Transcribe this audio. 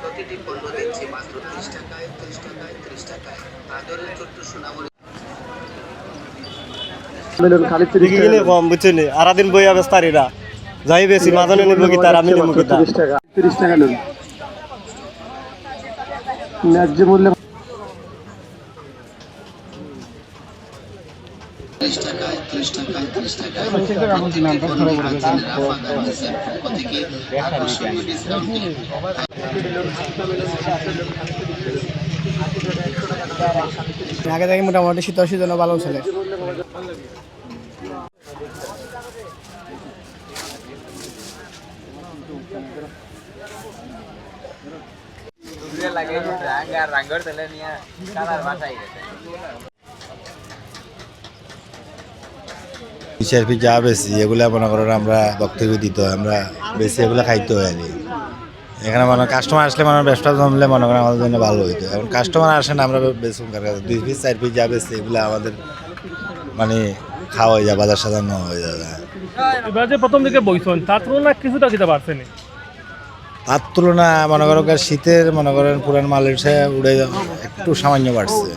প্রতিটি পণ্য দিচ্ছি মাত্র ত্রিশ টাকায় ত্রিশ টাকায় ত্রিশ টাকায়। আদরের ছোট্ট সোনামণি। গেলে কম বুঝছেন বইয়া বেস্তারিরা যাই বেশি মাদনে নিব কি তার আমি নিব কি টাকা তিরিশ টাকা ন্যায্য মূল্যে ত্রিশ টাকায় ত্রিশ টাকায় ত্রিশ টাকায়। প্রতিটি পণ্য আনছেন রাফা গার্মেন্টসের পক্ষ থেকে আকর্ষণীয় ডিসকাউন্ট দিয়ে আগে থেকে মোটামুটি শীতল শীতল ভালো ছিল। সিআরপি যা বেশি এগুলা মনে করেন আমরা বক্তব্য দিতে আমরা বেশি এগুলো খাইতে হয় আর। এখানে মনে কাস্টমার আসলে মানে ব্যবসা জমলে মনে করেন আমাদের জন্য ভালো হইতো। এখন কাস্টমার আসে না আমরা বেশি কার কাছে। দুই পিস চার পিস যা বেশি এগুলো আমাদের মানে খাওয়া হয়ে যায় বাজার সাজার নেওয়া হয়ে যায়। এবার যে প্রথম দিকে বইছেন তার তুলনা কিছুটা দিতে পারছেন তার তুলনা মনে করেন শীতের মনে করেন পুরান মালের উড়ে একটু সামান্য বাড়ছে।